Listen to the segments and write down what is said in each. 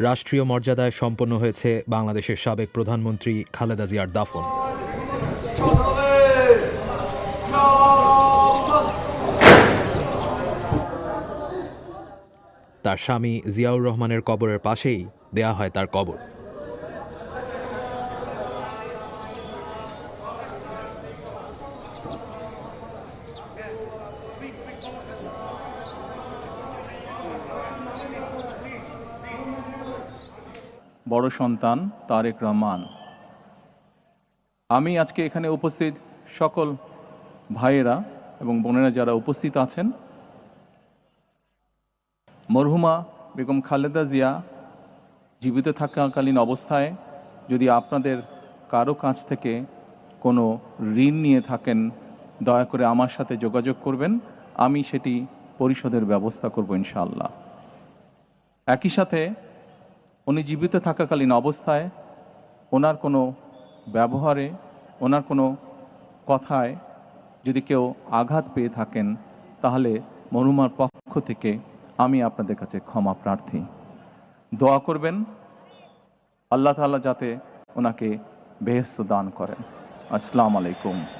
রাষ্ট্রীয় মর্যাদায় সম্পন্ন হয়েছে বাংলাদেশের সাবেক প্রধানমন্ত্রী খালেদা জিয়ার দাফন। তার স্বামী জিয়াউর রহমানের কবরের পাশেই দেয়া হয় তার কবর। বড় সন্তান তারেক রহমান। আমি আজকে এখানে উপস্থিত সকল ভাইয়েরা এবং বোনেরা যারা উপস্থিত আছেন, মরহুমা বেগম খালেদা জিয়া জীবিত থাকাকালীন অবস্থায় যদি আপনাদের কারও কাছ থেকে কোনো ঋণ নিয়ে থাকেন, দয়া করে আমার সাথে যোগাযোগ করবেন, আমি সেটি পরিশোধের ব্যবস্থা করব ইনশাআল্লাহ। একই সাথে উনি জীবিত থাকাকালীন অবস্থায় ওনার কোনো ব্যবহারে, ওনার কোনো কথায় যদি কেউ আঘাত পেয়ে থাকেন, তাহলে মরুমার পক্ষ থেকে আমি আপনাদের কাছে ক্ষমা প্রার্থী। দোয়া করবেন, আল্লাহ তাআলা যাতে ওনাকে বেহস্ত দান করেন। আসসালামু আলাইকুম।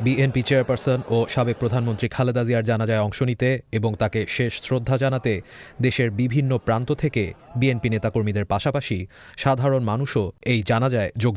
বিএনপি চেয়ারপারসন ও সাবেক প্রধানমন্ত্রী খালেদা জিয়ার জানাজায় অংশ নিতে এবং তাকে শেষ শ্রদ্ধা জানাতে দেশের বিভিন্ন প্রান্ত থেকে বিএনপি নেতাকর্মীদের পাশাপাশি সাধারণ মানুষও এই জানাজায় যোগ